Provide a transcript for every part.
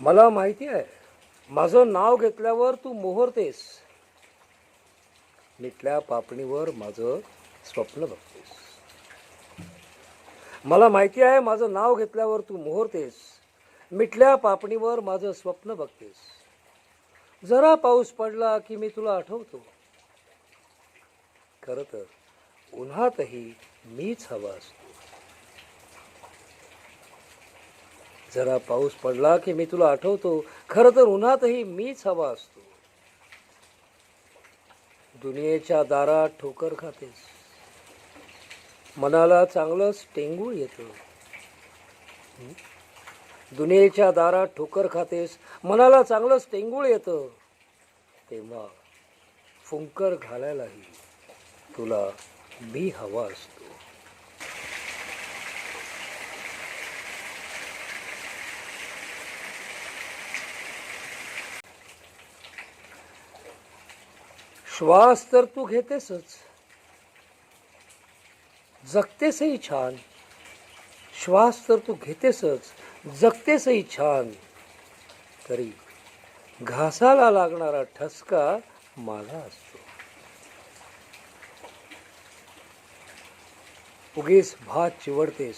मला माहिती आहे. माझं नाव घेतल्यावर तू मोहरतेस. मिटल्या पापणीवर माझं स्वप्न बघतेस. मला माहिती आहे माझं नाव घेतल्यावर तू मोहरतेस. मिटल्या पापणीवर माझं स्वप्न बघतेस. जरा पाऊस पडला की मी तुला आठवतो. खरं तर उन्हातही मीच हवा असतो. जरा पाऊस पडला की मी तुला आठवतो खरं तर उन्हातही मीच हवा असतो. दुनियेच्या दारात ठोकर खातेस. मनाला चांगलंच टेंगूळ येतं. दुनियेच्या दारात ठोकर खातेस मनाला चांगलंच टेंगूळ येतं. तेव्हा फुंकर घालायलाही तुला मी हवा असतो. श्वास तर तू घेतेसच. जगतेसही छान. श्वास तर तू घेतेसच. जगतेसही छान. तरी घासाला लागणारा ठसका माझा असतो. उगीच भात चिवडतेस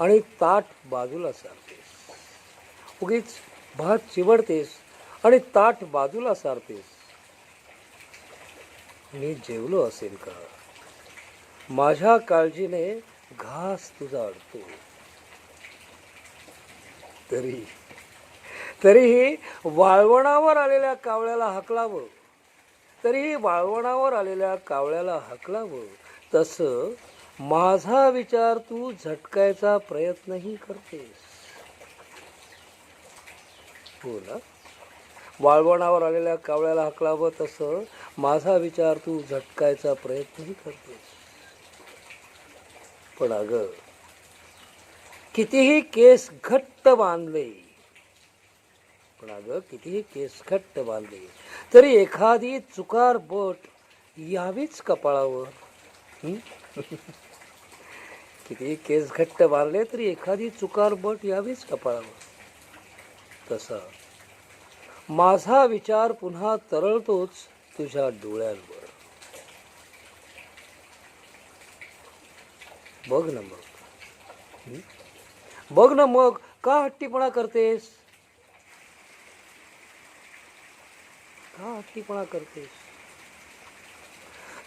आणि ताट बाजूला सारतेस. उगीच भात चिवडतेस आणि ताट बाजूला सारतेस. मी जेवलो असेल का? माझ्या काळजीने घास तुझा अडतो. तरी तरीही वाळवणावर आलेल्या कावळ्याला हकलावं. तरीही वाळवणावर आलेल्या कावळ्याला हकलावं. तसं माझा विचार तू झटकायचा प्रयत्नही करतेस. हो बोला वाळवणावर आलेल्या कावळ्याला हकलावं तसं माझा विचार तू झटकायचा प्रयत्नही करतेस. पण अगं कितीही केस घट्ट बांधले पण अगं कितीही केस घट्ट बांधले तरी एखादी चुकार बट यावीच कपाळावर. कितीही केस घट्ट बांधले तरी एखादी चुकार बट यावीच कपाळावर. तसं माझा विचार पुन्हा तरळतोच तुझ्या डोळ्यांवर. बघ ना मग. बघ ना मग का हट्टीपणा करतेस? का हट्टीपणा करतेस?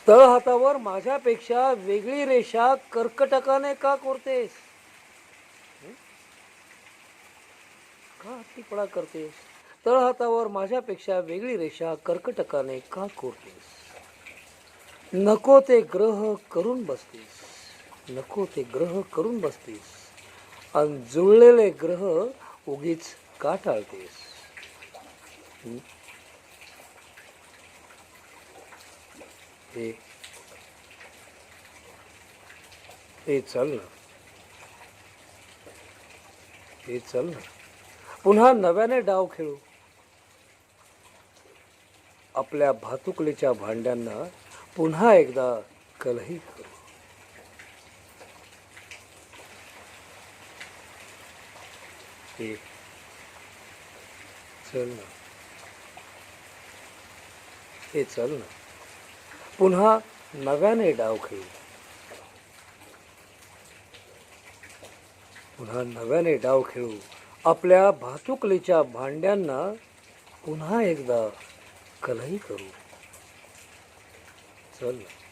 तळहातावर माझ्यापेक्षा वेगळी रेषा कर्कटकाने का कोरतेस? का हट्टीपणा करतेस? तळहातावर माझ्यापेक्षा वेगळी रेषा कर्कटकाने का कोरतेस? नको ते ग्रह करून बसतेस. नको ते ग्रह करून बसतेस. आणि जुळलेले ग्रह उगीच का टाळतेस? हे हे चल ना. हे चल ना. पुन्हा नव्याने डाव खेळू. आपल्या भातुकलीच्या भांड्यांना पुन्हा एकदा कलही करू. चल ना. हे चल ना. पुन्हा नव्याने डाव खेळू. पुन्हा नव्याने डाव खेळू. आपल्या भातुकलीच्या भांड्यांना पुन्हा एकदा कलही करू. चल ना.